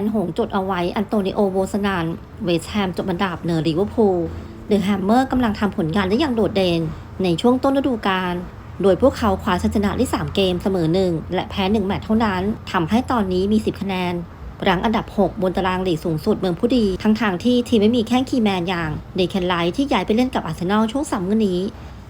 นหงจดเอาไว้อันโตนิโอโวสนานเวสแฮมจบอันดับเหนือลิเวอร์พูลเดอะแฮมเมอร์กำลังทำผลงานได้อย่างโดดเด่นในช่วงต้นฤดูกาลโดยพวกเขาคว้าชัยชนะได้ 3 เกมเสมอ 1 และแพ้ 1 แมตช์เท่านั้นทำให้ตอนนี้มี 10 คะแนนรั้งอันดับ 6 บนตารางลีกสูงสุดเมืองผู้ดี ทั้งทางที่ทีมไม่มีแข้งคีแมนอย่างเดเคนไลท์ที่ย้ายไปเล่นกับอาร์เซนอลช่วงซัมเมอร์นี้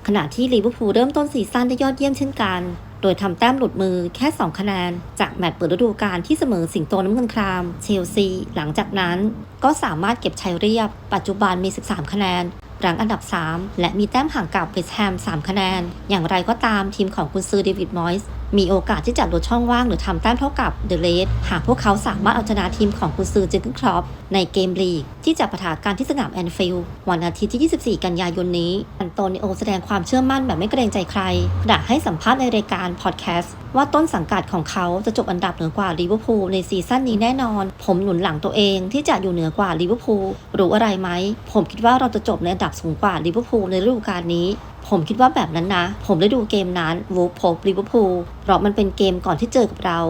ขณะที่ลิเวอร์พูลเริ่มต้นซีซั่นได้ยอดเยี่ยมเช่นกัน โดยทำแต้มหลุดมือแค่ 2 คะแนน จากแมตช์เปิดฤดูกาลที่เสมอสิงโตน้ำเงินคราม เชลซี หลังจากนั้นก็สามารถเก็บชัยเรียบ ปัจจุบันมี 13 คะแนนรั้งอันดับ 3 และมีแต้มห่างกับเวสต์แฮม 3 คะแนน อย่างไรก็ตามทีมของกุนซือเดวิดมอยส์ มีโอกาสที่จะลดช่องว่างหรือทำแต้มเท่ากับเดอะเลสหากพวกเขาสามารถเอาชนะทีมของกุนซือเจอร์กนครอปในเกมลีก ที่จะปะทะกันที่สนามแอนฟิลด์วันอาทิตย์ที่ 24 กันยายนนี้ อันโตนิโอแสดงความเชื่อมั่นแบบไม่เกรงใจใครด่าให้สัมภาษณ์ในรายการพอดแคสต์ว่าต้นสังกัดของเขาจะจบอันดับเหนือกว่าลิเวอร์พูลในซีซั่นนี้แน่นอน ผมหนุนหลังตัวเองที่จะอยู่เหนือกว่าลิเวอร์พูลรู้อะไรไหม ผมคิดว่าเราจะจบในอันดับสูงกว่าลิเวอร์พูลในฤดูกาลนี้ ผมคิดว่าแบบนั้นนะ ผมได้ดูเกมนั้นวูฟพบลิเวอร์พูลเพราะมันเป็นเกมก่อนที่เจอกับเรา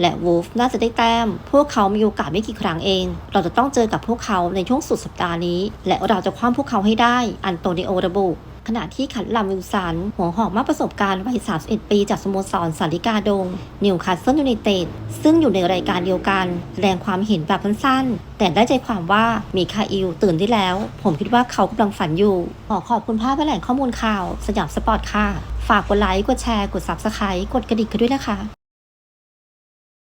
และวูฟน่าจะได้แต้ม พวกเขามีโอกาสไม่กี่ครั้งเอง เราจะต้องเจอกับพวกเขาในช่วงสุดสัปดาห์นี้ และเราจะคว้าพวกเขาให้ได้ อันโตนิโอระบุ ขณะที่ขันลำวิลสัน หัวหอกมากประสบการณ์วัย 31 ปีจากสโมสรสาริกาดง นิวคาสเซิลยูไนเต็ดซึ่งอยู่ในรายการเดียวกันแสดงความเห็นแบบสั้นๆ แต่ได้ใจความว่ามีคาอิลตื่นได้แล้ว ผมคิดว่าเขากำลังฝันอยู่ ขอขอบคุณภาพและแหล่งข้อมูลข่าว สยามสปอร์ตค่ะ ฝากกดไลค์ กดแชร์ กด Subscribe กดกระดิ่งกันด้วยนะคะ